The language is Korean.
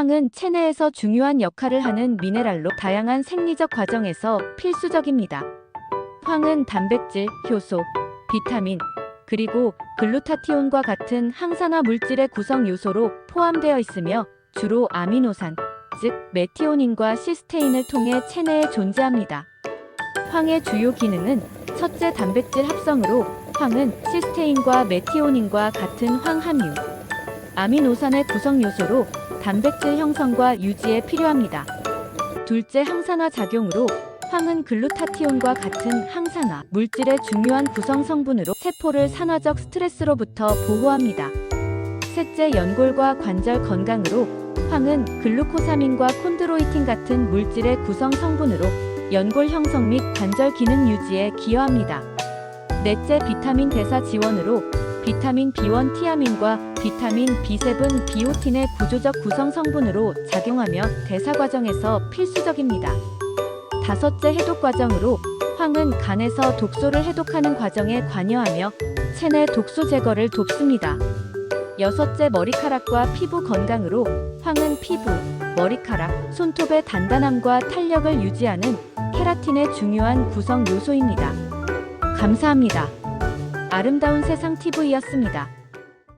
황은 체내에서 중요한 역할을 하는 미네랄로 다양한 생리적 과정에서 필수적입니다. 황은 단백질, 효소, 비타민, 그리고 글루타티온과 같은 항산화 물질의 구성 요소로 포함되어 있으며 주로 아미노산, 즉 메티오닌과 시스테인을 통해 체내에 존재합니다. 황의 주요 기능은 첫째 단백질 합성으로 황은 시스테인과 메티오닌과 같은 황함유, 아미노산의 구성 요소로 단백질 형성과 유지에 필요합니다. 둘째 항산화 작용으로 황은 글루타티온과 같은 항산화 물질의 중요한 구성 성분으로 세포를 산화적 스트레스로부터 보호합니다. 셋째 연골과 관절 건강으로 황은 글루코사민과 콘드로이틴 같은 물질의 구성 성분으로 연골 형성 및 관절 기능 유지에 기여합니다. 넷째 비타민 대사 지원으로 비타민 B1 티아민과 비타민 B7 비오틴의 구조적 구성 성분으로 작용하며 대사 과정에서 필수적입니다. 다섯째 해독 과정으로 황은 간에서 독소를 해독하는 과정에 관여하며 체내 독소 제거를 돕습니다. 여섯째 머리카락과 피부 건강으로 황은 피부, 머리카락, 손톱의 단단함과 탄력을 유지하는 케라틴의 중요한 구성 요소입니다. 감사합니다. 아름다운 세상 TV였습니다.